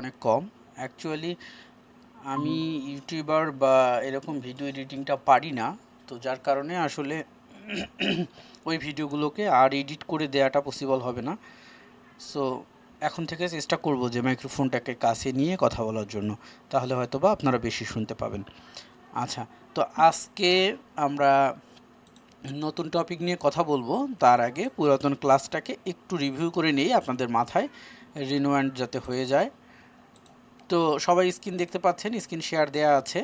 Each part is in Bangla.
অনেক কম। অ্যাকচুয়ালি আমি ইউটিউবার বা এরকম ভিডিও এডিটিংটা পারি না। তো যার কারণে আসলে ওই ভিডিওগুলোকে আর এডিট করে দেওয়াটা পসিবল হবে না। সো এখন থেকে চেষ্টা করব যে মাইক্রোফোনটাকে কাছে নিয়ে কথা বলার জন্য। তাহলে হয়তো বা আপনারা বেশি শুনতে পাবেন। আচ্ছা তো আজকে আমরা নতুন টপিক নিয়ে কথা বলব। তার আগে পুরাতন ক্লাসটাকে একটু রিভিউ করে নিই আপনাদের মাথায়। রিনোভ্যান্ট যাতে হয়ে যায়। তো সবাই স্ক্রিন দেখতে পাচ্ছেন, স্ক্রিন শেয়ার দেয়া আছে।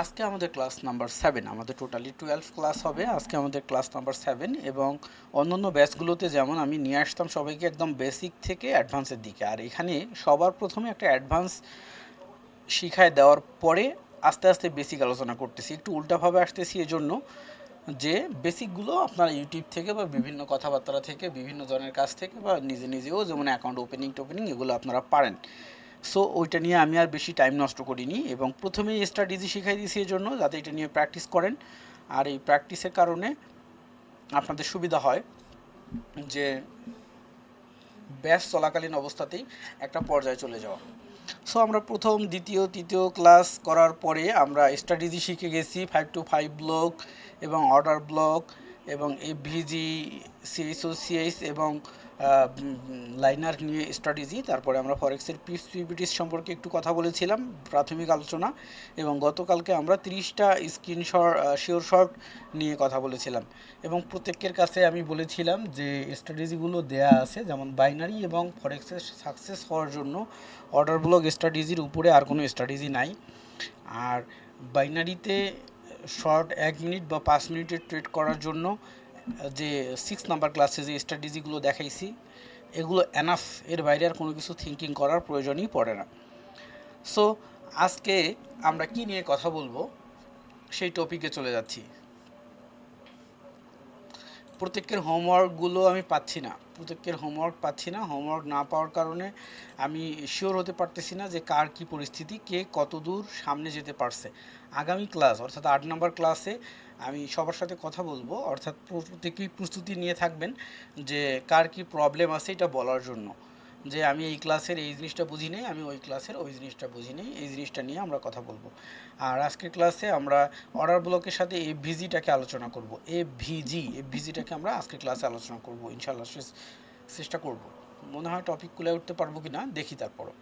আজকে আমাদের ক্লাস নাম্বার সেভেন, আমাদের টোটালি টুয়েলভ ক্লাস হবে। আজকে আমাদের ক্লাস নাম্বার সেভেন এবং অন্যান্য ব্যাচগুলোতে যেমন আমি নিয়ে আসতাম সবাইকে একদম বেসিক থেকে অ্যাডভান্সের দিকে। আর এখানে সবার প্রথমে একটা অ্যাডভান্স শিখায় দেওয়ার পরে আস্তে আস্তে বেসিক আলোচনা করতেছি। একটু উল্টাভাবে আসতেছি এজন্য। যে বেসিকগুলো আপনারা ইউটিউব থেকে বা বিভিন্ন কথাবার্তা থেকে, বিভিন্ন জনের কাছ থেকে বা নিজে নিজেও যেমন অ্যাকাউন্ট ওপেনিং টোপেনিং এগুলো আপনারা পারেন। সো ওইটা নিয়ে আমি আর বেশি টাইম নষ্ট করিনি এবং প্রথমেই স্ট্র্যাটেজি শিখাই দিয়েছি এই জন্য যাতে এটা নিয়ে প্র্যাকটিস করেন। আর এই প্র্যাকটিসের কারণে আপনাদের সুবিধা হয় যে ব্যাস চলাকালীন অবস্থাতেই একটা পর্যায়ে চলে যাওয়া। সো আমরা প্রথম, দ্বিতীয়, তৃতীয় ক্লাস করার পরে আমরা স্ট্র্যাটেজি শিখে গেছি ফাইভ টু ফাইভ ব্লক এবং অর্ডার ব্লক এবং এভিজি সিএসও সিএস এবং লাইনার নিয়ে স্ট্র্যাটেজি। তারপরে আমরা ফরেক্সের পিস পিবিটিস সম্পর্কে একটু কথা বলেছিলাম, প্রাথমিক আলোচনা। এবং গতকালকে আমরা তিরিশটা স্ক্রিনশট শিওর শট নিয়ে কথা বলেছিলাম। এবং প্রত্যেকের কাছে আমি বলেছিলাম যে স্ট্র্যাটেজিগুলো দেয়া আছে, যেমন বাইনারি এবং ফরেক্সের সাকসেস হওয়ার জন্য অর্ডার ব্লক স্ট্র্যাটেজির উপরে আর কোনো স্ট্র্যাটেজি নাই। আর বাইনারিতে শর্ট এক মিনিট বা পাঁচ মিনিটের ট্রেড করার জন্য যে সিক্স নাম্বার ক্লাসে যে স্ট্র্যাটেজিগুলো দেখাইছি, এগুলো এনাফ এর বাইরে আর কোনো কিছু থিঙ্কিং করার প্রয়োজনই পড়ে না। সো আজকে আমরা কি নিয়ে কথা বলব, সেই টপিকে চলে যাচ্ছি। প্রত্যেকের হোমওয়ার্কগুলো আমি পাচ্ছি না, প্রত্যেকের হোমওয়ার্ক পাচ্ছি না হোমওয়ার্ক না পাওয়ার কারণে আমি শিওর হতে পারতেছি না যে কার কি পরিস্থিতি, কে কত দূর সামনে যেতে পারছে। আগামী ক্লাস, অর্থাৎ আট নম্বর ক্লাসে আমি সবার সাথে কথা বলব, অর্থাৎ প্রত্যেকেই প্রস্তুতি নিয়ে থাকবেন যে কার কি প্রবলেম আছে এটা বলার জন্য। যে আমি এই ক্লাসের এই জিনিসটা বুঝি নেই, আমি ওই ক্লাসের ওই জিনিসটা বুঝি নেই, এই জিনিসটা নিয়ে আমরা কথা বলব। আর আজকের ক্লাসে আমরা অর্ডার ব্লকের সাথে এফ ভিজিটাকে আলোচনা করব। এফ ভিজি এফ ভিজিটাকে আমরা আজকের ক্লাসে আলোচনা করব ইনশাল্লাহ চেষ্টা করব। মনে হয় টপিক খুলে উঠতে পারব কি না দেখি তারপরও।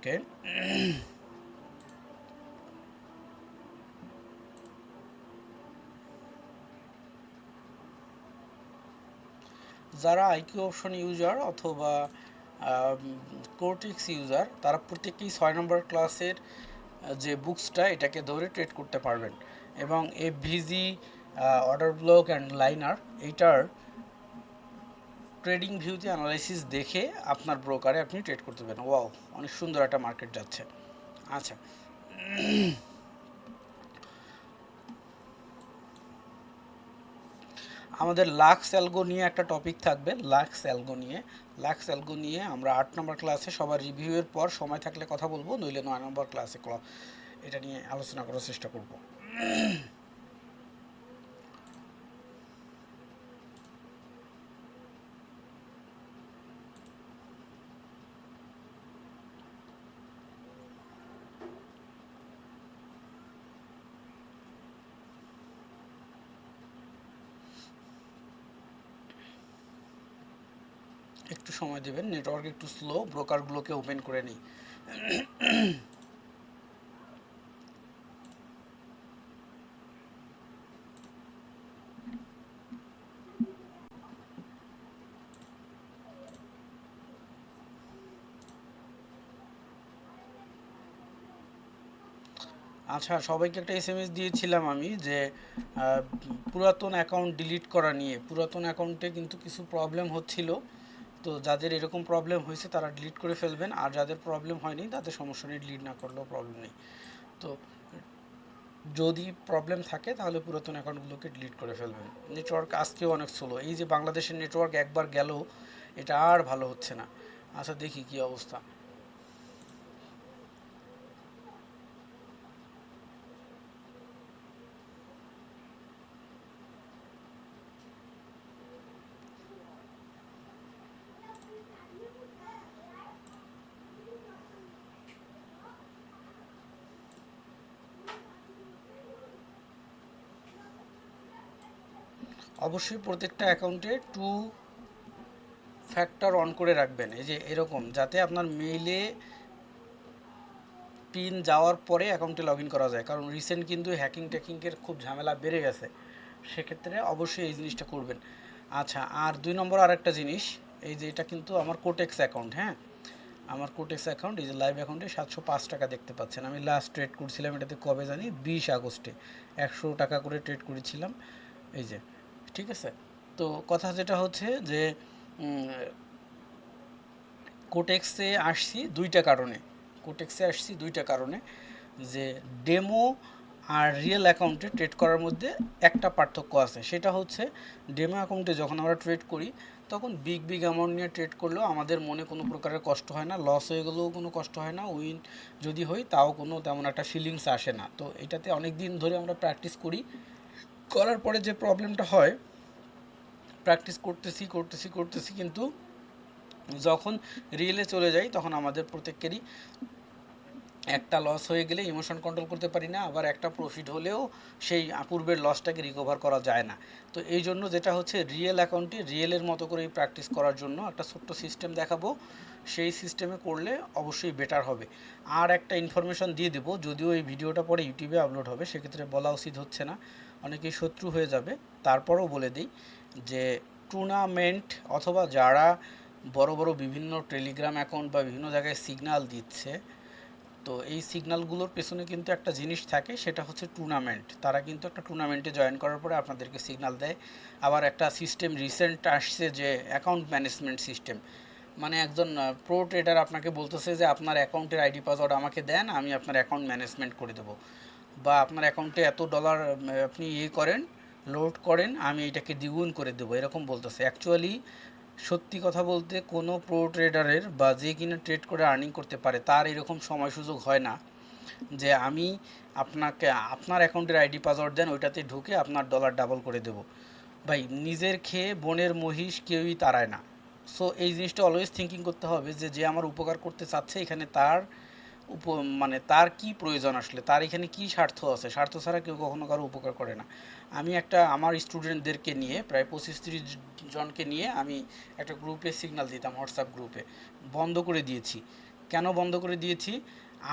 ওকে যারা আইকিউ অপশন ইউজার অথবা কোর্টিক্স ইউজার তারা প্রত্যেকেই ছয় নম্বর ক্লাসের যে বুকসটা এটাকে ধরে ট্রেড করতে পারবেন। এবং A VG order block and liner এইটার ট্রেডিং ভিউতে অ্যানালাইসিস দেখে আপনার ব্রোকারে আপনি ট্রেড করতে পারেন। ওয়াও অনেক সুন্দর একটা মার্কেট যাচ্ছে। আচ্ছা। আমাদের লাক্স অ্যালগো নিয়ে একটা টপিক থাকবে। লাক্স অ্যালগো নিয়ে। লাক্স অ্যালগো নিয়ে আমরা আট নম্বর ক্লাসে সবার রিভিউয়ের পর সময় থাকলে কথা বলব, নইলে নয় নম্বর ক্লাসে এটা নিয়ে আলোচনা করার চেষ্টা করব। একটু সময় দেবেন নেটওয়ার্ক একটু স্লো ব্রোকারগুলোকে ওপেন করে নিই। আচ্ছা সবাইকে একটা এস এম এস দিয়েছিলাম আমি যে পুরাতন অ্যাকাউন্ট ডিলিট করা নিয়ে। পুরাতন অ্যাকাউন্টে কিন্তু কিছু প্রবলেম হচ্ছিল। তো যাদের এরকম প্রবলেম হয়েছে, তারা ডিলিট করে ফেলবেন। আর যাদের প্রবলেম হয়নি, তাদের সমস্যা নেই ডিলিট না করলেও প্রবলেম নেই। তো যদি প্রবলেম থাকে, তাহলে পুরাতন অ্যাকাউন্টগুলোকে ডিলিট করে ফেলবেন। নেটওয়ার্ক আজকেও অনেক স্লো এই যে বাংলাদেশের নেটওয়ার্ক একবার গেল এটা আর ভালো হচ্ছে না। আচ্ছা দেখি কি অবস্থা। অবশ্যই প্রত্যেকটা অ্যাকাউন্টে টু ফ্যাক্টর অন করে রাখবেন। এই যে এরকম, যাতে আপনার মেইলে পিন যাওয়ার পরে অ্যাকাউন্টে লগ করা যায়। কারণ রিসেন্ট কিন্তু হ্যাকিং ট্যাকিংয়ের খুব ঝামেলা বেড়ে গেছে। সেক্ষেত্রে অবশ্যই এই জিনিসটা করবেন। আচ্ছা আর দুই নম্বর আরেকটা জিনিস, এই যে এটা কিন্তু আমার কোটেক্স অ্যাকাউন্ট হ্যাঁ? আমার কোটেক্স অ্যাকাউন্ট এই যে লাইভ অ্যাকাউন্টে সাতশো পাঁচ টাকা দেখতে পাচ্ছেন। আমি লাস্ট ট্রেড করছিলাম, এটাতে কবে জানি? বিশ আগস্টে। একশো টাকা করে ট্রেড করেছিলাম। এই যে ঠিক আছে? তো কথা যেটা হচ্ছে যে কোটেক্সে আসছি দুইটা কারণে। কোটেক্সে আসছি দুইটা কারণে যে, ডেমো আর রিয়েল অ্যাকাউন্টে ট্রেড করার মধ্যে একটা পার্থক্য আছে। সেটা হচ্ছে, ডেমো অ্যাকাউন্টে যখন আমরা ট্রেড করি, তখন বিগ বিগ অ্যামাউন্ট নিয়ে ট্রেড করলেও আমাদের মনে কোনো প্রকারের কষ্ট হয় না, লস হয়ে গেলেও কোনো কষ্ট হয় না, উইন যদি হই তাও কোনো তেমন একটা ফিলিংস আসে না। তো এটাতে অনেক দিন ধরে আমরা প্র্যাকটিস করি করার পরে যে প্রবলেমটা হয় প্র্যাকটিস করতেছি করতেছি করতেছি, কিন্তু যখন রিয়েলে চলে যাই, তখন আমাদের প্রত্যেকেরই একটা লস হয়ে গেলে ইমোশন কন্ট্রোল করতে পারি না, আবার একটা প্রফিট হলেও সেই পূর্বের লসটাকে রিকভার করা যায় না। তো এই জন্য যেটা হচ্ছে রিয়েল অ্যাকাউন্টে রিয়েলের মতো করে এই প্র্যাকটিস করার জন্য একটা ছোট্ট সিস্টেম দেখাবো। সেই সিস্টেমে করলে অবশ্যই বেটার হবে। আর একটা ইনফরমেশন দিয়ে দেবো, যদিও এই ভিডিওটা পরে ইউটিউবে আপলোড হবে, সেক্ষেত্রে বলা উচিত হচ্ছে না। অনেকেই শত্রু হয়ে যাবে। তারপরও বলে দিই যে টুর্নামেন্ট অথবা যারা বড় বড় বিভিন্ন টেলিগ্রাম অ্যাকাউন্ট বা বিভিন্ন জায়গায় সিগন্যাল দিচ্ছে তো এই সিগনালগুলোর পেছনে কিন্তু একটা জিনিস থাকে, সেটা হচ্ছে টুর্নামেন্ট তারা কিন্তু একটা টুর্নামেন্টে জয়েন করার পরে আপনাদেরকে সিগনাল দেয়। আবার একটা সিস্টেম রিসেন্ট আসছে যে অ্যাকাউন্ট ম্যানেজমেন্ট সিস্টেম মানে একজন প্রো ট্রেডার আপনাকে বলতেছে যে, আপনার অ্যাকাউন্টের আইডি পাসওয়ার্ড আমাকে দেন, আমি আপনার অ্যাকাউন্ট ম্যানেজমেন্ট করে দেবো। বা, আপনার অ্যাকাউন্টে এত ডলার আপনি ইয়ে করেন লোড করেন, আমি এটাকে দ্বিগুণ করে দেবো। এরকম বলতেছে। অ্যাকচুয়ালি সত্যি কথা বলতে কোনো প্রো ট্রেডারের বা যে কিনা ট্রেড করে আর্নিং করতে পারে, তার এরকম সময় সুযোগ হয় না যে আমি আপনাকে, আপনার অ্যাকাউন্টের আইডি পাসওয়ার্ড দেন, ওইটাতে ঢুকে আপনার ডলার ডাবল করে দেব। ভাই, নিজের খেয়ে বনের মহিষ কেউই তাড়ায় না। সো এই জিনিসটা অলওয়েজ থিঙ্কিং করতে হবে যে যে আমার উপকার করতে চাচ্ছে, এখানে তার উপ মানে তার কি প্রয়োজন আসলে? তার এখানে কি স্বার্থ আছে? স্বার্থ ছাড়া কেউ কখনো কারও উপকার করে না। আমি একটা, আমার স্টুডেন্টদেরকে নিয়ে, প্রায় পঁচিশ তিরিশ জনকে নিয়ে আমি একটা গ্রুপে সিগনাল দিতাম হোয়াটসঅ্যাপ গ্রুপে বন্ধ করে দিয়েছি। কেন বন্ধ করে দিয়েছি?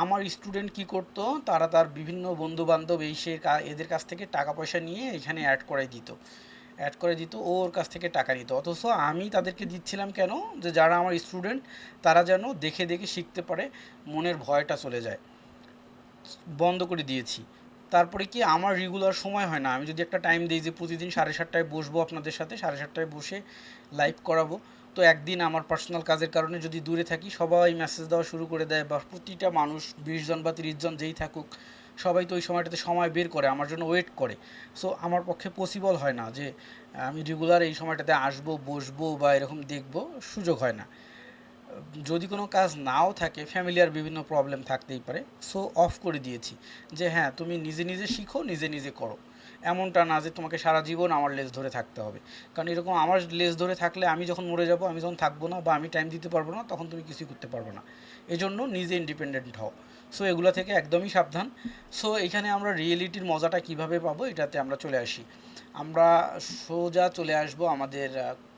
আমার স্টুডেন্ট কি করতো? তারা তার বিভিন্ন বন্ধু বান্ধব এই সে এদের কাছ থেকে টাকা পয়সা নিয়ে এখানে অ্যাড করাই দিত। অ্যাড করে দিত, ও ওর কাছ থেকে টাকা নিত। অথচ আমি তাদেরকে দিচ্ছিলাম কেন? যে যারা আমার স্টুডেন্ট তারা যেন দেখে দেখে শিখতে পারে, মনের ভয়টা চলে যায়। বন্ধ করে দিয়েছি। তারপরে কি আমার রেগুলার সময় হয় না? আমি যদি একটা টাইম দিই যে প্রতিদিন সাড়ে সাতটায় বসবো আপনাদের সাথে, সাড়ে সাতটায় বসে লাইভ করাবো। তো একদিন আমার পার্সোনাল কাজের কারণে যদি দূরে থাকি, সবাই মেসেজ দেওয়া শুরু করে দেয় বা প্রতিটা মানুষ, বিশ জন বা তিরিশ জন যেই থাকুক সবাই তো ওই সময়টাতে সময় বের করে, আমার জন্য ওয়েট করে। সো আমার পক্ষে পসিবল হয় না যে, আমি রেগুলার এই সময়টাতে আসব, বসবো বা এরকম দেখব, সুযোগ হয় না। যদি কোনো কাজ নাও থাকে ফ্যামিলিয়ার বিভিন্ন প্রবলেম থাকতেই পারে। সো অফ করে দিয়েছি যে হ্যাঁ তুমি নিজে নিজে শিখো, নিজে নিজে করো। এমনটা না যে, তোমাকে সারা জীবন আমার লেজ ধরে থাকতে হবে। কারণ এরকম আমার লেজ ধরে থাকলে আমি যখন মরে যাব, আমি যখন থাকব না বা আমি টাইম দিতে পারব না, তখন তুমি কিছুই করতে পারব না। এজন্য নিজে ইন্ডিপেন্ডেন্ট হও। সো এগুলো থেকে একদমই সাবধান। সো এখানে আমরা রিয়েলিটির মজাটা কীভাবে পাবো এটাতে আমরা চলে আসি। আমরা সোজা চলে আসব আমাদের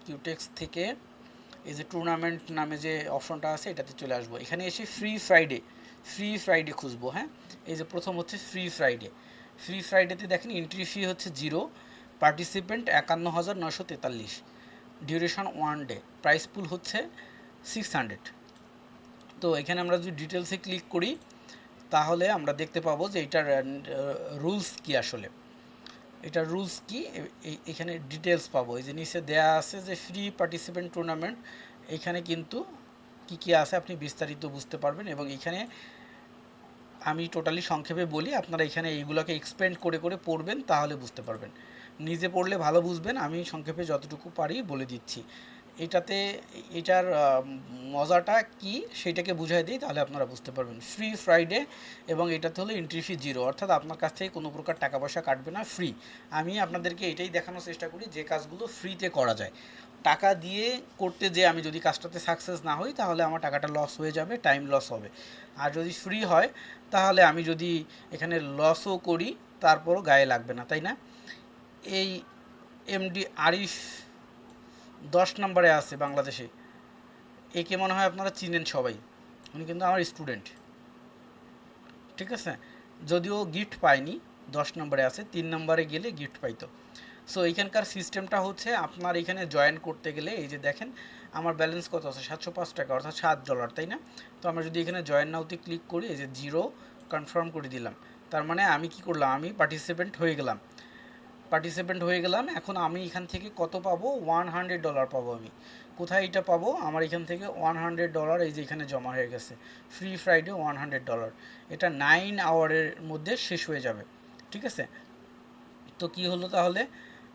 কিউটেক্স থেকে। এই যে টুর্নামেন্ট নামে যে অপশনটা আছে, এটাতে চলে আসব। এখানে এসে ফ্রি ফ্রাইডে ফ্রি ফ্রাইডে খুঁজবো হ্যাঁ? এই যে প্রথম হচ্ছে ফ্রি ফ্রাইডে ফ্রি ফ্রাইডেতে দেখেন এন্ট্রি ফি হচ্ছে জিরো পার্টিসিপেন্ট একান্ন হাজার নশো তেতাল্লিশ। Duration one day prize pool হচ্ছে সিক্স হান্ড্রেড তো এখানে আমরা যদি ডিটেলসে ক্লিক করি তাহলে আমরা দেখতে পাবো যে এটার রুলস কি আসলে। এটার রুলস কি? এখানে ডিটেলস পাবো। এই যে নিচে দেয়া আছে যে ফ্রি পার্টিসিপেন্ট টুর্নামেন্ট এখানে কিন্তু কি কি আছে আপনি বিস্তারিত বুঝতে পারবেন এবং এখানে আমি টোটালি সংক্ষেপে বলি, আপনারা এখানে এইগুলোকে এক্সপেন্ড করে করে পড়বেন, তাহলে বুঝতে পারবেন। নিজে পড়লে ভালো বুঝবেন, আমি সংক্ষেপে যতটুকু পারি বলে দিচ্ছি। এটাতে, এটার মজাটা কি সেটাকে বুঝাই দিই, তাহলে আপনারা বুঝতে পারবেন। ফ্রি ফ্রাইডে এবং এটাতে হলো এন্ট্রি ফি জিরো অর্থাৎ আপনার কাছ থেকে কোনো প্রকার টাকা পয়সা কাটবে না ফ্রি আমি আপনাদেরকে এটাই দেখানোর চেষ্টা করি, যে কাজগুলো ফ্রিতে করা যায়। টাকা দিয়ে করতে যে আমি যদি কাজটাতে সাকসেস না হই, তাহলে আমার টাকাটা লস হয়ে যাবে টাইম লস হবে। আর যদি ফ্রি হয়, তাহলে আমি যদি এখানে লসও করি, তারপরও গায়ে লাগবে না, তাই না? এই এমডি আরিফ দশ নম্বরে আছে বাংলাদেশে। একে মনে হয় আপনারা চিনেন সবাই। উনি কিন্তু আমার স্টুডেন্ট। ঠিক আছে? যদিও গিফট পায়নি দশ নম্বরে আছে, তিন নম্বরে গেলে গিফট পাইতো। সো এখানকার সিস্টেমটা হচ্ছে আপনার এখানে জয়েন করতে গেলে, এই যে দেখেন, আমার ব্যালেন্স কত আছে? সাতশো পাঁচ টাকা, অর্থাৎ সাত ডলার তাই না? তো আমরা যদি এখানে জয়েন নাওতে ক্লিক করি, এই যে জিরো কনফার্ম করে দিলাম। তার মানে আমি কি করলাম? আমি পার্টিসিপেন্ট হয়ে গেলাম। পার্টিসিপেন্ট হয়ে গেলাম। এখন আমি এখান থেকে কত পাবো? ওয়ান হান্ড্রেড ডলার পাবো আমি। কোথায় এটা পাবো? আমার এখান থেকে ওয়ান হান্ড্রেড ডলার এই যে এখানে জমা হয়ে গেছে। Free Friday one hundred dollar এটা নাইন আওয়ারের মধ্যে শেষ হয়ে যাবে। ঠিক আছে? তো কি হলো তাহলে?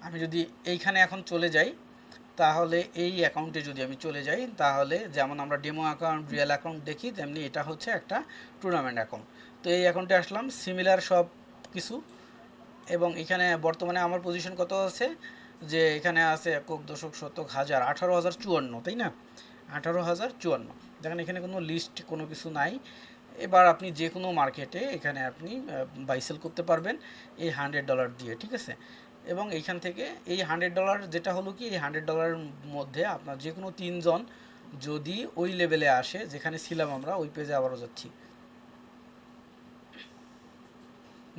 আমি যদি এইখানে এখন চলে যাই, তাহলে এই অ্যাকাউন্টে যদি আমি চলে যাই, তাহলে যেমন আমরা ডেমো অ্যাকাউন্ট রিয়েল অ্যাকাউন্ট দেখি, তেমনি এটা হচ্ছে একটা টুর্নামেন্ট অ্যাকাউন্ট তো এই অ্যাকাউন্টে আসলাম। সিমিলার সব কিছু। এবং এখানে বর্তমানে আমার পজিশন কত আছে? যে এখানে আছে একক দশক শতক হাজার আঠারো হাজার চুয়ান্ন, তাই না? আঠারো হাজার চুয়ান্ন। দেখেন এখানে কোনো লিস্ট কোনো কিছু নাই। এবার আপনি যে কোনো মার্কেটে এখানে আপনি বাইসেল করতে পারবেন এই হান্ড্রেড ডলার দিয়ে, ঠিক আছে? এবং এইখান থেকে এই হান্ড্রেড ডলার যেটা হলো কি, এই হান্ড্রেড ডলারের মধ্যে আপনার যে কোনো তিনজন যদি ওই লেভেলে আসে, যেখানে ছিলাম আমরা, ওই পেজে আবারও যাচ্ছি।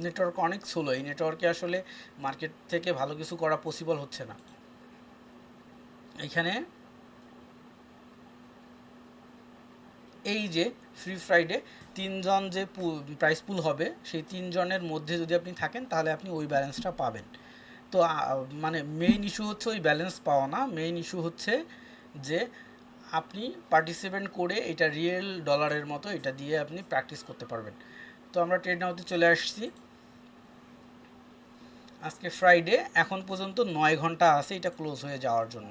নেটওয়ার্ক অনেক স্লো এই নেটওয়ার্কে আসলে মার্কেট থেকে ভালো কিছু করা পসিবল হচ্ছে না। এখানে এই যে ফ্রি ফ্রাইডে তিনজন যে প্রাইস পুল হবে, সেই তিনজনের মধ্যে যদি আপনি থাকেন, তাহলে আপনি ওই ব্যালেন্সটা পাবেন। তো মানে মেইন ইস্যু হচ্ছে ওই ব্যালেন্স পাওয়া না। মেইন ইস্যু হচ্ছে যে আপনি পার্টিসিপেন্ট করে এটা রিয়েল ডলারের মতো এটা দিয়ে আপনি প্র্যাকটিস করতে পারবেন। তো আমরা ট্রেড নাওতে চলে আসছি। আজকে ফ্রাইডে এখন পর্যন্ত নয় ঘণ্টা আছে এটা ক্লোজ হয়ে যাওয়ার জন্য।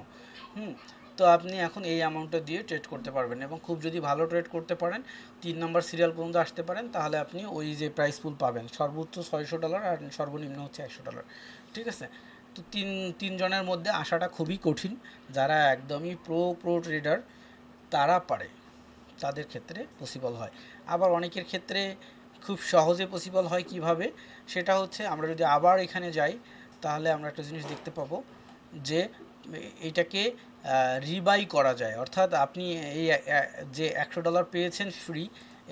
হুম, তো আপনি এখন এই অ্যামাউন্টটা দিয়ে ট্রেড করতে পারবেন এবং খুব যদি ভালো ট্রেড করতে পারেন, তিন নম্বর সিরিয়াল পর্যন্ত আসতে পারেন, তাহলে আপনি ওই যে প্রাইস পুল পাবেন। সর্বোচ্চ ছয়শো ডলার আর সর্বনিম্ন হচ্ছে একশো ডলার ঠিক আছে? তো তিন, তিনজনের মধ্যে আসাটা খুবই কঠিন। যারা একদমই প্রো প্রো ট্রেডার তারা পারে। তাদের ক্ষেত্রে পসিবল হয়। আবার অনেকের ক্ষেত্রে খুব সহজে পসিবল হয় কীভাবে? সেটা হচ্ছে আমরা যদি আবার এখানে যাই, তাহলে আমরা একটা জিনিস দেখতে পাবো যে এটাকে রিবাই করা যায়। অর্থাৎ আপনি এই যে একশো ডলার পেয়েছেন ফ্রি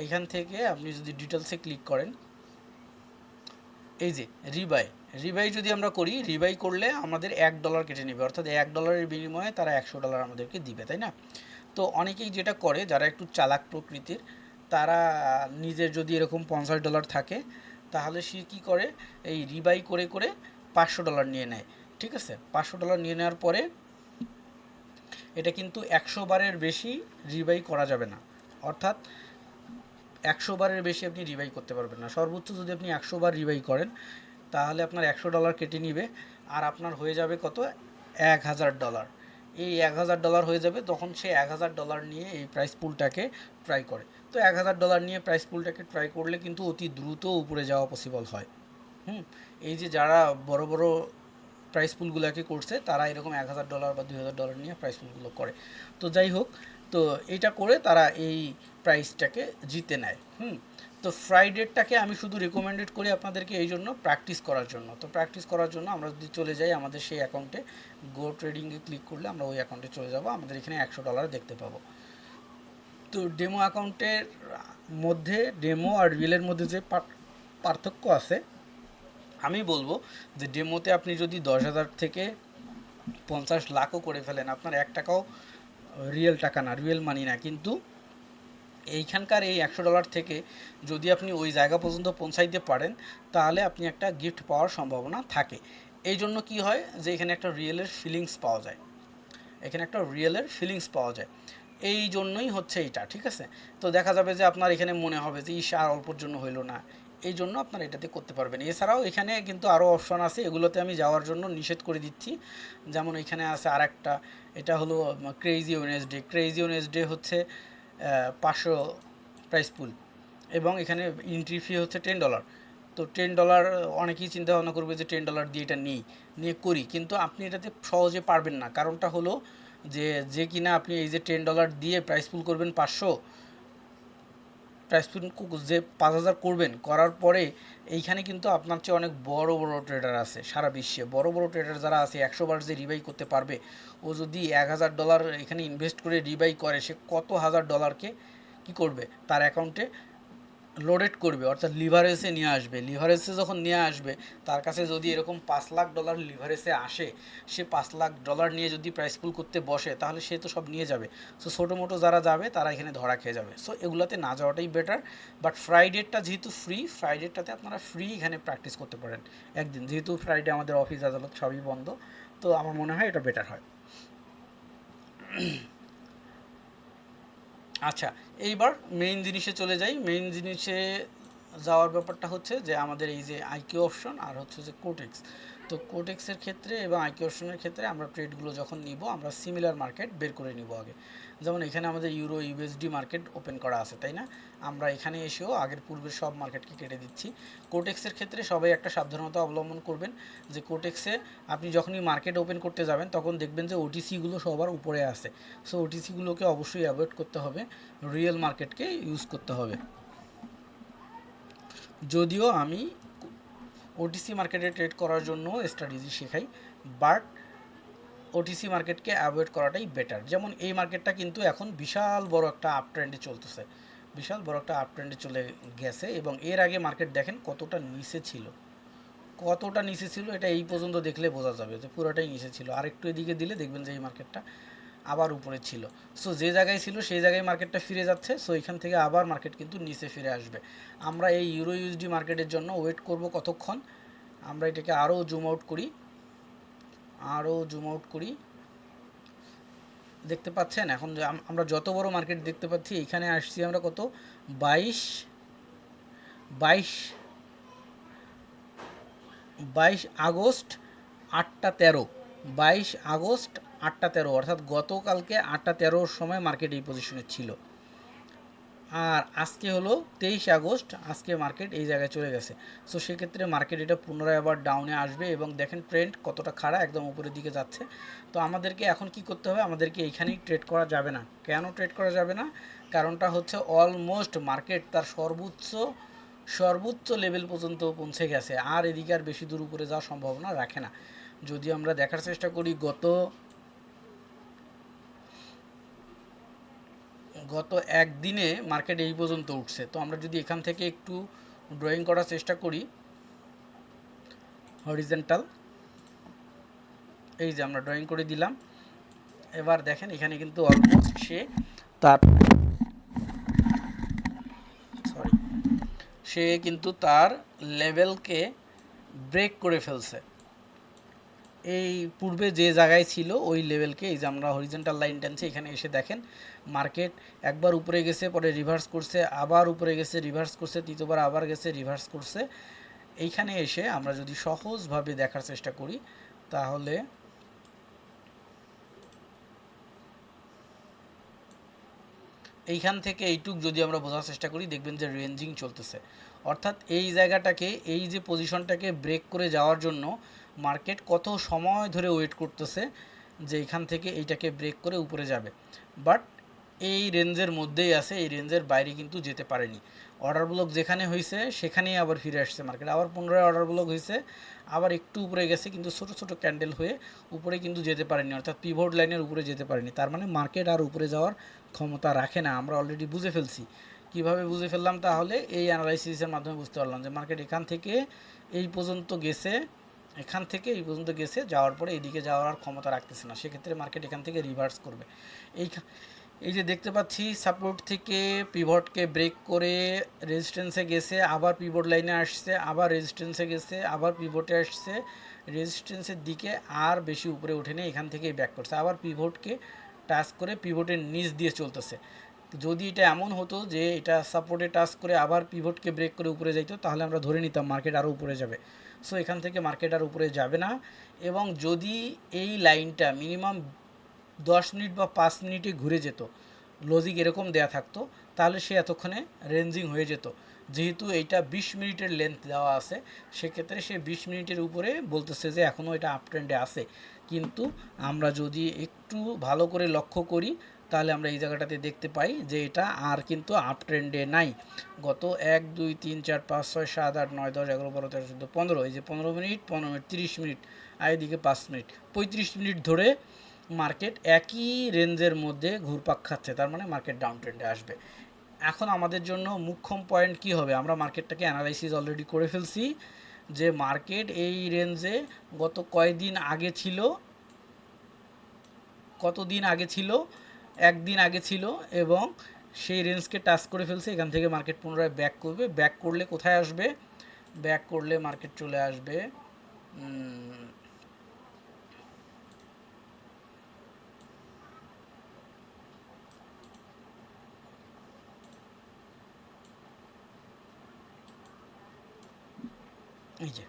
এখান থেকে আপনি যদি ডিটেলসে ক্লিক করেন, এই যে রিবাই রিবাই যদি আমরা করি রিবাই করলে আমাদের এক ডলার কেটে নেবে। অর্থাৎ এক ডলারের বিনিময়ে তারা একশো ডলার আমাদেরকে দিবে, তাই না? তো অনেকেই যেটা করে, যারা একটু চালাক প্রকৃতির, তারা নিজের যদি এরকম পঞ্চাশ ডলার থাকে তাহলে সে কী করে? এই রিবাই করে করে পাঁচশো ডলার নিয়ে নেয়। ঠিক আছে? পাঁচশো ডলার নিয়ে নেওয়ার পরে এটা কিন্তু একশো বারের বেশি রিবাই করা যাবে না। অর্থাৎ একশো বারের বেশি আপনি রিবাই করতে পারবেন না। সর্বোচ্চ যদি আপনি একশো বার রিবাই করেন, তাহলে আপনার একশো ডলার কেটে নিবে আর আপনার হয়ে যাবে কত? এক হাজার ডলার। এই এক হাজার ডলার হয়ে যাবে, তখন সে এক হাজার ডলার নিয়ে এই প্রাইস পুলটাকে ট্রাই করে। তো এক হাজার ডলার নিয়ে প্রাইস পুলটাকে ট্রাই করলে কিন্তু অতি দ্রুত উপরে যাওয়া পসিবল হয়। হুম? এই যে যারা বড় বড় প্রাইস পুলগুলোকে করছে, তারা এরকম এক হাজার ডলার বা দুই হাজার ডলার নিয়ে প্রাইস পুলগুলো করে। তো যাই হোক, তো এটা করে তারা এই প্রাইসটাকে জিতে নেয়। হুম? তো ফ্রাইডেটটাকে আমি শুধু রেকমেন্ডেড করি আপনাদেরকে এই জন্য প্র্যাকটিস করার জন্য। তো প্র্যাকটিস করার জন্য আমরা যদি চলে যাই আমাদের সেই অ্যাকাউন্টে গো ট্রেডিংয়ে ক্লিক করলে আমরা ওই অ্যাকাউন্টে চলে যাব। আমাদের এখানে একশো ডলার দেখতে পাবো। তো ডেমো অ্যাকাউন্টের মধ্যে ডেমো আর রিয়েলের মধ্যে যে পার- পার্থক্য আছে, আমি বলব যে ডেমোতে আপনি যদি দশ হাজার থেকে পঞ্চাশ লাখও করে ফেলেন, আপনার এক টাকাও রিয়েল টাকা না, রিয়েল মানি না। কিন্তু এইখানকার এই একশো ডলার থেকে যদি আপনি ওই জায়গা পর্যন্ত পৌঁছাইতে পারেন, তাহলে আপনি একটা গিফট পাওয়ার সম্ভাবনা থাকে। এই জন্য কি হয় যে এখানে একটা রিয়েলের ফিলিংস পাওয়া যায়। এখানে একটা রিয়েলের ফিলিংস পাওয়া যায়। এই জন্যই হচ্ছে এটা, ঠিক আছে? তো দেখা যাবে যে আপনার এখানে মনে হবে যে, ইস, আর অল্পর জন্য হইল না। এই জন্য আপনার এটাতে করতে পারবেন। এছাড়াও এখানে কিন্তু আরও অপশন আছে, এগুলোতে আমি যাওয়ার জন্য নিষেধ করে দিচ্ছি। যেমন এখানে আছে আর একটা এটা হলো ক্রেজি ওয়েনেসডে ক্রেজি ওয়েনেসডে হচ্ছে পাঁচশো প্রাইস পুল এবং এখানে এন্ট্রি ফি হচ্ছে টেন ডলার তো টেন ডলার অনেকেই চিন্তা ভাবনা করবে যে টেন ডলার দিয়ে এটা নিই, নিয়ে করি। কিন্তু আপনি এটাতে সহজে পারবেন না। কারণটা হলো যে যে কিনা আপনি এই যে টেন ডলার দিয়ে প্রাইস পুল করবেন পাঁচশো প্রাইস পুল যে পাঁচ হাজার করবেন, করার পরে এইখানে কিন্তু আপনার চেয়ে অনেক বড় বড় ট্রেডার আছে সারা বিশ্বে। বড় বড় ট্রেডার যারা আছে, একশো বার যে রিবাই করতে পারবে, ও যদি এক হাজার ডলার এখানে ইনভেস্ট করে রিবাই করে, সে কত হাজার ডলারকে কি করবে? তার অ্যাকাউন্টে লোডেড করবে, অর্থাৎ লিভারেজে নিয়ে আসবে। লিভারেজে যখন নিয়ে আসবে, তার কাছে যদি এরকম পাঁচ লাখ ডলার লিভারেজে আসে, সে পাঁচ লাখ ডলার নিয়ে যদি প্রাইস পুল করতে বসে, তাহলে সে তো সব নিয়ে যাবে। সো ছোটো মোটো যারা যাবে, তারা এখানে ধরা খেয়ে যাবে। সো এগুলোতে না যাওয়াটাই বেটার বাট ফ্রাইডেটা যেহেতু ফ্রি ফ্রাইডেটাতে আপনারা ফ্রি এখানে প্র্যাকটিস করতে পারেন। একদিন, যেহেতু ফ্রাইডে আমাদের অফিস আদালত সবই বন্ধ, তো আমার মনে হয় এটা বেটার হয়। আচ্ছা এইবার মেইন জিনিসে চলে যাই। মেইন জিনিসে যাওয়ার ব্যাপারটা হচ্ছে যে আমাদের এই যে আইকিউ অপশন আর হচ্ছে যে কোটেক্স তো কোটেক্সের ক্ষেত্রে এবং আইকিউ অপশনের ক্ষেত্রে আমরা ট্রেডগুলো যখন নিব, আমরা সিমিলার মার্কেট বের করে নিব আগে। যেমন এখানে আমাদের ইউরো ইউএসডি মার্কেট ওপেন করা আছে, তাই না? আমরা এখানে এসেও আগের পূর্বের সব মার্কেটকে কেটে দিচ্ছি। কোটেক্সের ক্ষেত্রে সবাই একটা সাবধানতা অবলম্বন করবেন যে কোটেক্সে আপনি যখনই মার্কেট ওপেন করতে যাবেন, তখন দেখবেন যে ওটিসিগুলো সবার উপরে আছে। সো ওটিসিগুলোকে অবশ্যই অ্যাভয়েড করতে হবে। রিয়েল মার্কেটকে ইউজ করতে হবে। যদিও আমি ওটিসি মার্কেটে ট্রেড করার জন্য স্ট্র্যাটেজি শেখাই বাট ওটিসি মার্কেটকে অ্যাভয়েড করাটাই বেটার যেমন এই মার্কেটটা কিন্তু এখন বিশাল বড় একটা আপ ট্রেন্ডে চলতেছে। বিশাল বড় একটা আপ ট্রেন্ডে চলে গেছে এবং এর আগে মার্কেট দেখেন কতটা নিচে ছিল। কতটা নিচে ছিল এটা এই পর্যন্ত দেখলে বোঝা যাবে যে পুরোটাই নিচে ছিল। আর একটু এদিকে দিলে দেখবেন যে এই মার্কেটটা আবার উপরে ছিল। সো যে জায়গায় ছিল, সেই জায়গায় মার্কেটটা ফিরে যাচ্ছে। সো এখান থেকে আবার মার্কেট কিন্তু নিচে ফিরে আসবে। আমরা এই ইউরো ইউএসডি মার্কেটের জন্য ওয়েট করব কতক্ষণ? আমরা এটাকে আরও জুম আউট করি। আরও জুম আউট করি। দেখতে পাচ্ছেন, এখন আমরা যত বড় মার্কেট দেখতে পাচ্ছি, এখানে আসছি আমরা কত? বাইশ বাইশ বাইশ আগস্ট আটটা তেরো। বাইশ আগস্ট আটটা তেরো, অর্থাৎ গতকালকে আটটা তেরোর সময় মার্কেট এই পজিশনে ছিল। আর আজকে হলো তেইশ আগস্ট, আজকে মার্কেট এই জায়গায় চলে গেছে। সো সেক্ষেত্রে মার্কেট এটা পুনরায় আবার ডাউনে আসবে এবং দেখেন ট্রেন্ড কতটা খাড়া, একদম উপরের দিকে যাচ্ছে। তো আমাদেরকে এখন কি করতে হবে? আমাদেরকে এইখানেই ট্রেড করা যাবে না। কেন ট্রেড করা যাবে না? কারণটা হচ্ছে অলমোস্ট মার্কেট তার সর্বোচ্চ সর্বোচ্চ লেভেল পর্যন্ত পৌঁছে গেছে। আর এদিকে আর বেশি দূর উপরে যাওয়ার সম্ভাবনা রাখে না। যদি আমরা দেখার চেষ্টা করি, গত গত একদিনে মার্কেট এই পর্যন্ত উঠছে। তো আমরা যদি এখান থেকে একটু ড্রয়িং করার চেষ্টা করি হরিজেন্টাল এই যে আমরা ড্রয়িং করে দিলাম। এবার দেখেন এখানে কিন্তু অলমোস্ট সে তার সরি সে কিন্তু তার লেভেলকে ব্রেক করে ফেলছে। এই পূর্বে যে জায়গায় ছিল, ওই লেভেলকে এই যে আমরা হরিজেন্টাল লাইন টানছি, এখানে এসে দেখেন মার্কেট একবার উপরে গেছে, পরে রিভার্স করছে, আবার উপরে গেছে রিভার্স করছে, তৃতীয়বার আবার গেছে রিভার্স করছে। এইখানে এসে আমরা যদি সহজভাবে দেখার চেষ্টা করি, তাহলে এইখান থেকে এইটুক যদি আমরা বোঝার চেষ্টা করি, দেখবেন যে রেঞ্জিং চলতেছে। অর্থাৎ এই জায়গাটাকে, এই যে পজিশনটাকে ব্রেক করে যাওয়ার জন্য মার্কেট কত সময় ধরে ওয়েট করতেছে যে এখান থেকে এইটাকে ব্রেক করে উপরে যাবে। বাট এই রেঞ্জের মধ্যেই আছে, এই রেঞ্জের বাইরে কিন্তু যেতে পারেনি। অর্ডার ব্লক যেখানে হয়েছে সেখানেই আবার ফিরে আসছে মার্কেট। আবার পুনরায় অর্ডার ব্লক হয়েছে আবার একটু উপরে গেছে কিন্তু ছোট ছোট ক্যান্ডেল হয়ে উপরে কিন্তু যেতে পারেনি, অর্থাৎ পিভোট লাইনের উপরে যেতে পারেনি। তার মানে মার্কেট আর উপরে যাওয়ার ক্ষমতা রাখে না, আমরা অলরেডি বুঝে ফেলছি। কীভাবে বুঝে ফেললাম তাহলে এই অ্যানালাইসিসের মাধ্যমে বুঝতে পারলাম যে মার্কেট এখান থেকে এই পর্যন্ত গেছে এখান থেকে এই পর্যন্ত গেছে, যাওয়ার পরে এদিকে যাওয়ার আর ক্ষমতা রাখতেছে না। সেক্ষেত্রে মার্কেট এখান থেকে রিভার্স করবে। এই এই যে দেখতে পাচ্ছি সাপোর্ট থেকে পিভটকে ব্রেক করে রেজিস্ট্যান্সে গেছে, আবার পিভট লাইনে আসছে, আবার রেজিস্ট্যান্সে গেছে, আবার পিভটে আসছে। রেজিস্ট্যান্সের দিকে আর বেশি উপরে ওঠেনি এখান থেকেই ব্যাক করছে। আবার পিভটকে টাচ করে পিভটের নিচ দিয়ে চলতেছে। যদি এটা এমন হতো যে এটা সাপোর্টে টাচ করে আবার পিভটকে ব্রেক করে উপরে যাইতো, তাহলে আমরা ধরে নিতাম মার্কেট আরও উপরে যাবে। সো এখান থেকে মার্কেট আর উপরে যাবে না। এবং যদি এই লাইনটা মিনিমাম দশ মিনিট বা পাঁচ মিনিটে ঘুরে যেত লজিক এরকম দেয়া থাকতো, তাহলে সে এতক্ষণে রেঞ্জিং হয়ে যেত। যেহেতু এটা বিশ মিনিটের লেন্থ দেওয়া আছে, সেক্ষেত্রে সে বিশ মিনিটের উপরে বলতেছে যে এখনও এটা আপ ট্রেন্ডে আছে। কিন্তু আমরা যদি একটু ভালো করে লক্ষ্য করি, তাহলে আমরা এই জায়গাটাতে দেখতে পাই যে এটা আর কিন্তু আপ ট্রেন্ডে নাই। গত এক, দুই, তিন, চার, পাঁচ, ছয়, সাত, আট, নয়, দশ, এগারো, বারো, তেরো, চোদ্দ, পনেরো, এই যে পনেরো মিনিট পনেরো মিনিট, তিরিশ মিনিট, আর এদিকে পাঁচ মিনিট, পঁয়ত্রিশ মিনিট ধরে মার্কেট একই রেঞ্জের মধ্যে ঘুরপাক খাচ্ছে, তার মানে মার্কেট ডাউন ট্রেন্ডে আসবে। এখন আমাদের জন্য মুখ্যম পয়েন্ট কি হবে? আমরা মার্কেটটাকে অ্যানালাইসিস অলরেডি করে ফেলছি। যে মার্কেট এই রেঞ্জে গত কয়দিন আগে ছিল কত দিন আগে ছিল, একদিন আগে ছিল এবং সেই রেঞ্জকে টাচ করে ফেলছে, এখান থেকে মার্কেট পুনরায় ব্যাক করবে। ব্যাক করলে কোথায় আসবে? ব্যাক করলে মার্কেট চলে আসবে এই যে,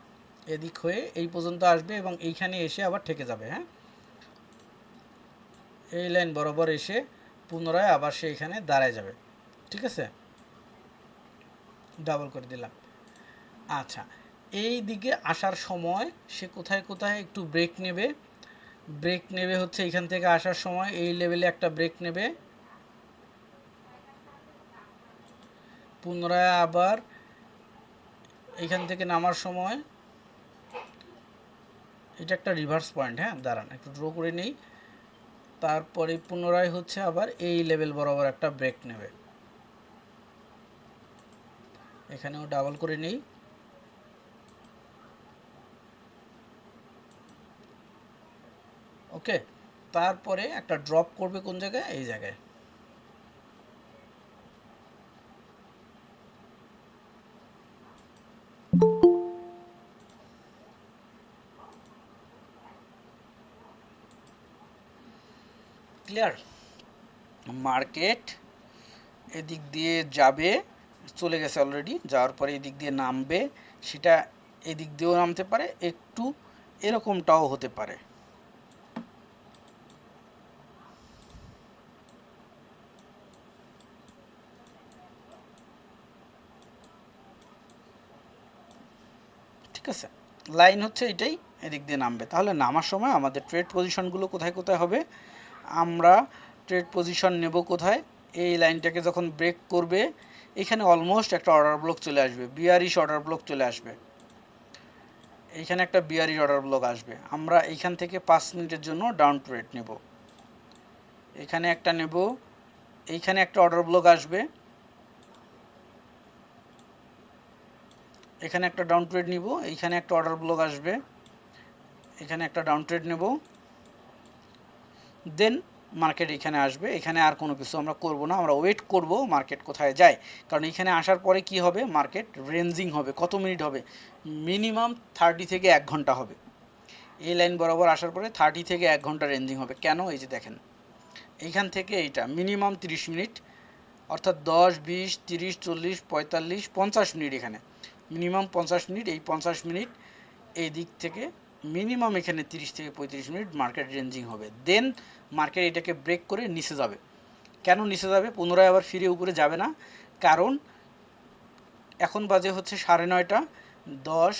এদিক হয়ে এই পর্যন্ত আসবে এবং এইখানে এসে আবার ঠেকে যাবে হ্যাঁ? এই লাইন বরাবর এসে পুনরায় আবার সে এখানে দাঁড়ায় যাবে, ঠিক আছে? ডাবল করে দিলাম। আচ্ছা এই দিকে আসার সময় সে কোথায় কোথায় একটু ব্রেক নেবে? ব্রেক নেবে হচ্ছে এখান থেকে আসার সময়, এই লেভেলে একটা ব্রেক নেবে। পুনরায় আবার এখান থেকে নামার সময় এটা একটা রিভার্স পয়েন্ট হ্যাঁ? দাঁড়ান, একটু ড্র করে নেই। তারপরে পুনরায় হচ্ছে আবার এই লেভেল বরাবর একটা ব্রেক নেবে। এখানেও ডাবল করে নেই। ওকে তারপরে একটা ড্রপ করবে কোন জায়গায়? এই জায়গায়। ক্লিয়ার মার্কেট এদিক দিয়ে যাবে, চলে গেছে অলরেডি যাওয়ার পরে এদিক দিয়ে নামবে, সেটা এদিক দিয়েও নামতে পারে, একটু এরকমটাও হতে পারে। ঠিক আছে? লাইন হচ্ছে এটাই, এদিক দিয়ে নামবে। তাহলে নামার সময় আমাদের ট্রেড পজিশনগুলো কোথায় কোথায় হবে? আমরা ট্রেড পজিশন নেব কোথায়? এই লাইনটাকে যখন ব্রেক করবে, এখানে অলমোস্ট একটা অর্ডার ব্লক চলে আসবে বিয়ারিশ অর্ডার ব্লক চলে আসবে। এইখানে একটা বিয়ারিশ অর্ডার ব্লক আসবে। আমরা এইখান থেকে পাঁচ মিনিটের জন্য ডাউন ট্রেড নেব। এখানে একটা নেব এইখানে একটা অর্ডার ব্লক আসবে। এখানে একটা ডাউন ট্রেড নিব এইখানে একটা অর্ডার ব্লক আসবে। এখানে একটা ডাউন ট্রেড নেব। দেন মার্কেট এখানে আসবে। এখানে আর কোনো কিছু আমরা করব না। আমরা ওয়েট করব মার্কেট কোথায় যায়। কারণ এখানে আসার পরে কি হবে? মার্কেট রেঞ্জিং হবে। কত মিনিট হবে? মিনিমাম থার্টি থেকে এক ঘণ্টা হবে। এই লাইন বরাবর আসার পরে থার্টি থেকে এক ঘণ্টা রেঞ্জিং হবে। কেন? এই যে দেখেন। এইখান থেকে এইটা মিনিমাম তিরিশ মিনিট, অর্থাৎ দশ, বিশ, তিরিশ, চল্লিশ, পঁয়তাল্লিশ, পঞ্চাশ মিনিট এখানে। মিনিমাম পঞ্চাশ মিনিট, এই পঞ্চাশ মিনিট এই দিক থেকে মিনিমাম এখানে তিরিশ থেকে পঁয়ত্রিশ মিনিট মার্কেট রেঞ্জিং হবে। দেন মার্কেট এটাকে ব্রেক করে নিচে যাবে। কেন নিচে যাবে? পুনরায় আবার ফিরে উপরে যাবে না। কারণ এখন বাজে হচ্ছে সাড়ে নয়টা, দশ,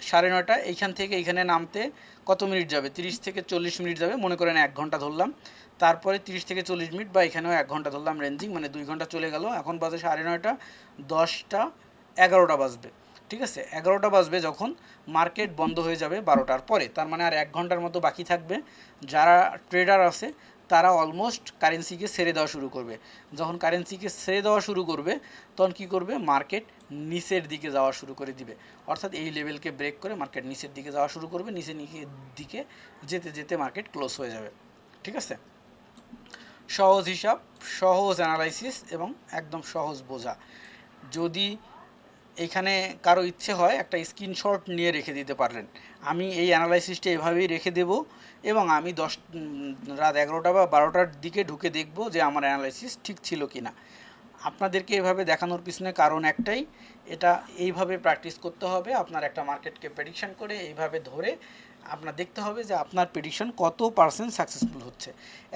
সাড়ে নয়টা। এইখান থেকে এইখানে নামতে কত মিনিট যাবে? তিরিশ থেকে চল্লিশ মিনিট যাবে। মনে করেন এক ঘণ্টা ধরলাম। তারপরে তিরিশ থেকে চল্লিশ মিনিট বা এখানেও এক ঘণ্টা ধরলাম রেঞ্জিং মানে দুই ঘণ্টা চলে গেল। এখন বাজে সাড়ে নয়টা, দশটা, এগারোটা বাজবে। ঠিক আছে? এগারোটা বাজবে যখন মার্কেট বন্ধ হয়ে যাবে বারোটার পরে। তার মানে আর এক ঘণ্টার মতো বাকি থাকবে। যারা ট্রেডার আছে, তারা অলমোস্ট কারেন্সিকে ছেড়ে দেওয়া শুরু করবে। যখন কারেন্সিকে ছেড়ে দেওয়া শুরু করবে, তখন কি করবে? মার্কেট নিচের দিকে যাওয়া শুরু করে দিবে। অর্থাৎ এই লেভেলকে ব্রেক করে মার্কেট নিচের দিকে যাওয়া শুরু করবে। নিচে নিচের দিকে যেতে যেতে মার্কেট ক্লোজ হয়ে যাবে। ঠিক আছে? সহজ হিসাব, সহজ অ্যানালাইসিস এবং একদম সহজ বোঝা। যদি এখানে কারও ইচ্ছে হয় একটা স্ক্রিনশট নিয়ে রেখে দিতে পারলেন। আমি এই অ্যানালাইসিসটা এভাবেই রেখে দেব এবং আমি দশ রাত এগারোটা বা বারোটার দিকে ঢুকে দেখব যে আমার অ্যানালাইসিস ঠিক ছিল কি না আপনাদেরকে এভাবে দেখানোর পিছনে কারণ একটাই, এটা এইভাবে প্র্যাকটিস করতে হবে। আপনার একটা মার্কেটকে প্রেডিকশান করে এইভাবে ধরে আপনার দেখতে হবে যে আপনার প্রেডিকশন কত পার্সেন্ট সাকসেসফুল হচ্ছে।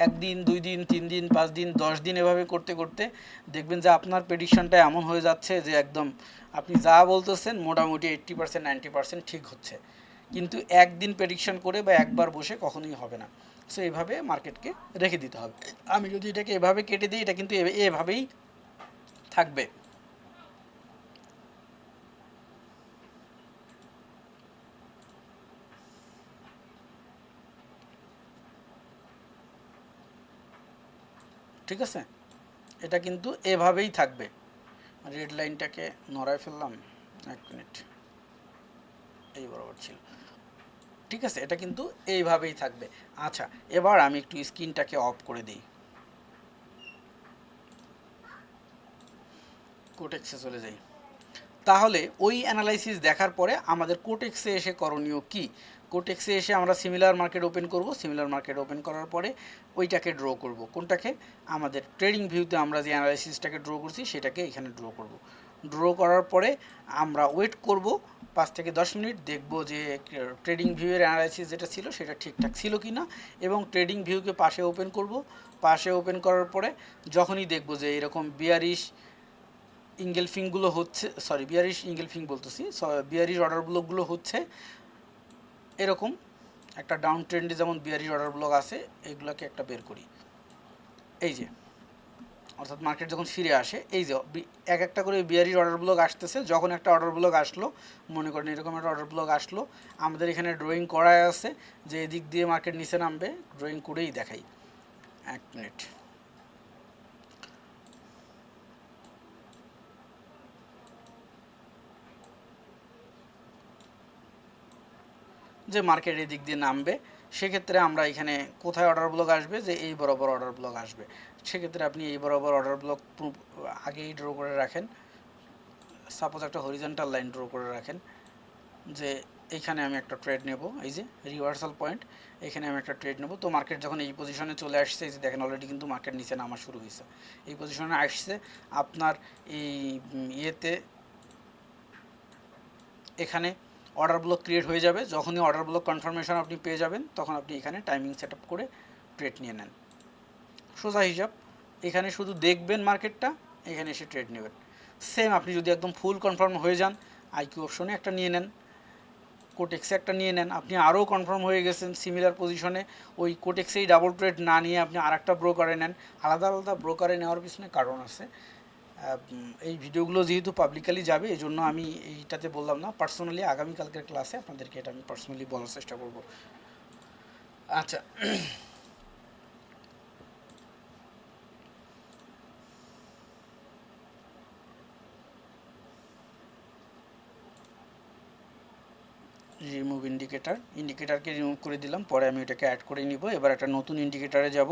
একদিন, দুই দিন, তিন দিন, পাঁচ দিন, দশ দিন এভাবে করতে করতে দেখবেন যে আপনার প্রেডিকশনটা এমন হয়ে যাচ্ছে যে একদম আপনি যা বলতেছেন মোটামুটি এইট্টি পার্সেন্ট নাইনটি পার্সেন্ট ঠিক হচ্ছে। কিন্তু একদিন প্রেডিকশন করে বা একবার বসে কখনোই হবে না। সো এইভাবে মার্কেটকে রেখে দিতে হবে। আমি যদি এটাকে এভাবে কেটে দিই, এটা কিন্তু এভাবেই থাকবে। ঠিক আছে? এটা কিন্তু এভাবেই থাকবে। রেড লাইনটাকে নড়ায় ফেললাম, এক মিনিট। এই বরাবর ছিল। ঠিক আছে, এটা কিন্তু এইভাবেই থাকবে। আচ্ছা এবার আমি একটু স্ক্রিনটাকে অফ করে দিই। কোটেক্সে চলে যাই। তাহলে ওই অ্যানালাইসিস দেখার পরে আমাদের কোটেক্সে এসে করণীয় কি? কোটেক্সে এসে আমরা সিমিলার মার্কেট ওপেন করব। সিমিলার মার্কেট ওপেন করার পরে ওইটাকে ড্র করব। কোনটাকে? আমাদের ট্রেডিং ভিউতে আমরা যে অ্যানালাইসিসটাকে ড্র করছি, সেটাকে এখানে ড্র করব। ড্র করার পরে আমরা ওয়েট করব পাঁচ থেকে দশ মিনিট, দেখব যে ট্রেডিং ভিউয়ের অ্যানালাইসিস যেটা ছিল, সেটা ঠিকঠাক ছিল কি না এবং ট্রেডিং ভিউকে পাশে ওপেন করব। পাশে ওপেন করার পরে যখনই দেখব যে এরকম বিয়ারিশ ইঙ্গেলফিংগুলো হচ্ছে সরি বিয়ারিশ ইঙ্গেলফিং বলতেছি বিয়ারিশ অর্ডার ব্লকগুলো হচ্ছে এরকম একটা ডাউন ট্রেন্ডে যেমন বিয়ারিশ অর্ডার ব্লক আছে, এগুলোকে একটা বের করি। এই যে, অর্থাৎ মার্কেট যখন ফিরে আসে, এই যে এক একটা করে বিয়ারিশ অর্ডার ব্লক আসতেছে, যখন একটা অর্ডার ব্লক আসলো, মনে করেন এরকম একটা অর্ডার ব্লক আসলো, আমাদের এখানে ড্রয়িং করাই আছে, যে এদিক দিয়ে মার্কেট নিচে নামবে ড্রয়িং করেই দেখাই। এক মিনিট যে মার্কেট এদিক দিয়ে নামবে, সেক্ষেত্রে আমরা এখানে কোথায় অর্ডার ব্লক আসবে যে এই বরাবর অর্ডার ব্লক আসবে? সেক্ষেত্রে আপনি এই বরাবর অর্ডার ব্লক আগেই ড্র করে রাখেন। সাপোজ একটা হরিজেন্টাল লাইন ড্র করে রাখেন যে এইখানে আমি একটা ট্রেড নেব, এই যে রিভার্সাল পয়েন্ট এখানে আমি একটা ট্রেড নেব। তো মার্কেট যখন এই পজিশনে চলে আসছে, এই যে দেখেন অলরেডি কিন্তু মার্কেট নিচে নামা শুরু হয়েছে। এই পজিশনে আসছে, আপনার এই ইয়েতে এখানে অর্ডার ব্লক ক্রিয়েট হয়ে যাবে। যখনই অর্ডার ব্লক কনফার্মেশন আপনি পেয়ে যাবেন, তখন আপনি এখানে টাইমিং সেট করে ট্রেড নিয়ে নেন। সোজা হিসাব, এখানে শুধু দেখবেন মার্কেটটা, এখানে এসে ট্রেড নেবেন। সেম আপনি যদি একদম ফুল কনফার্ম হয়ে যান আইকিউ অপশনে একটা নিয়ে নেন কোটেক্সে একটা নিয়ে নেন, আপনি আরও কনফার্ম হয়ে গেছেন সিমিলার পজিশনে ওই কোটেক্সেই ডাবল ট্রেড না নিয়ে আপনি আর একটা ব্রোকারে নেন। আলাদা আলাদা ব্রোকারে নেওয়ার পিছনে কারণ আছে। এই ভিডিওগুলো যেহেতু পাবলিকালি যাবে এই জন্য আমি এইটাতে বললাম না। পার্সোনালি আগামীকালকের ক্লাসে আপনাদেরকে এটা আমি পার্সোনালি বলার চেষ্টা করব। আচ্ছা। রিমুভ ইন্ডিকেটার ইন্ডিকেটারকে রিমুভ করে দিলাম, পরে আমি এটাকে অ্যাড করে নিব। এবার একটা নতুন ইন্ডিকেটারে যাব।